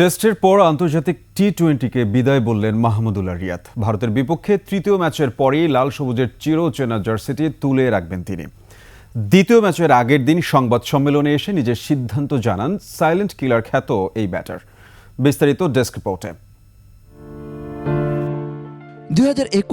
টেস্টের পর আন্তর্জাতিক টি টোয়েন্টিকে বিদায় বললেন মাহমুদুল্লাহ রিয়াদ। ভারতের বিপক্ষে তৃতীয় ম্যাচের পরেই লাল সবুজের চিরচেনা জার্সিটি তুলে রাখবেন তিনি। দ্বিতীয় ম্যাচের আগের দিন সংবাদ সম্মেলনে এসে নিজের সিদ্ধান্ত জানান সাইলেন্ট কিলার খ্যাত এই ব্যাটার। বিস্তারিত ডেস্ক রিপোর্টে। দুই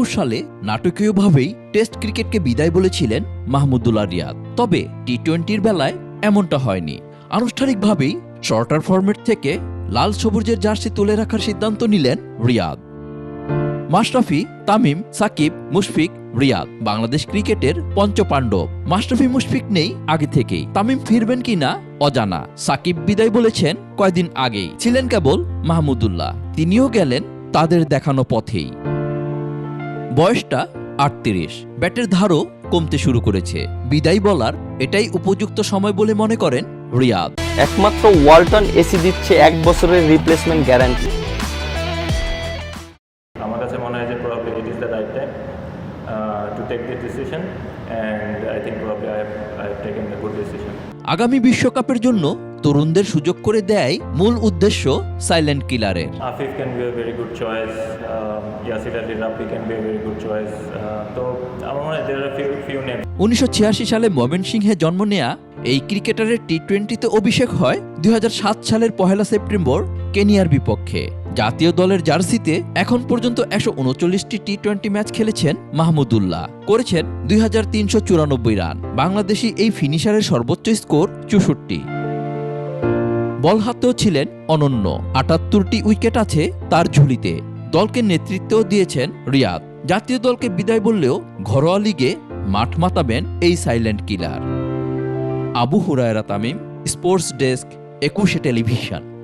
সালে নাটকীয়ভাবেই টেস্ট ক্রিকেটকে বিদায় বলেছিলেন মাহমুদুল্লাহ রিয়াদ। তবে টি টোয়েন্টির বেলায় এমনটা হয়নি। আনুষ্ঠানিকভাবেই শর্টার ফরম্যাট থেকে লাল সবুজের জার্সি তুলে রাখার সিদ্ধান্ত নিলেন রিয়াদ। মাশরাফি, তামিম, সাকিব, মুশফিক, রিয়াদ। বাংলাদেশ ক্রিকেটের পঞ্চপাণ্ডব। মাশরাফি, মুশফিক নেই আগে থেকেই। তামিম ফিরবেন কিনা অজানা। সাকিব বিদায় বলেছেন কয়দিন আগেই। ছিলেন কেবল মাহমুদুল্লাহ। তিনিও গেলেন তাদের দেখানো পথেই। বয়সটা আটত্রিশ। ব্যাটের ধারও কমতে শুরু করেছে। বিদায় বলার এটাই উপযুক্ত সময় বলে মনে করেন রিয়াদ। একমাত্র ওয়ালটন এসি দিচ্ছে এক বছরের রিপ্লেসমেন্ট গ্যারান্টি আমার কাছে মনে হয় যে probably it is the right time to take this decision and I think probably I I have taken the good decision আগামী বিশ্বকাপের জন্য তরুণদের সুযোগ করে দেয় মূল উদ্দেশ্য silent কিলারের Afif can be very good choice Yasir Ali Rabbi can be very good choice তো আমার মনে হয় there are few few name উনিশশো সালে ময়মনসিংহে জন্ম নেয়া এই ক্রিকেটারের টি টোয়েন্টিতে অভিষেক হয় দুই হাজার সাত সালের পহেলা সেপ্টেম্বর কেনিয়ার বিপক্ষে। জাতীয় দলের জার্সিতে এখন পর্যন্ত একশো উনচল্লিশটি টি টোয়েন্টি ম্যাচ খেলেছেন মাহমুদুল্লাহ করেছেন দুই হাজার তিনশো চুরানব্বই রান। বাংলাদেশি এই ফিনিশারের সর্বোচ্চ স্কোর চৌষট্টি। বল হাতেও ছিলেন অনন্য। আটাত্তরটি উইকেট আছে তার ঝুলিতে। দলকে নেতৃত্বও দিয়েছেন রিয়াদ। জাতীয় দলকে বিদায় বললেও ঘরোয়া লিগে মাঠ মাতাবেন এই silent killer. Abu Hurayra Tamim sports desk Ekushey television.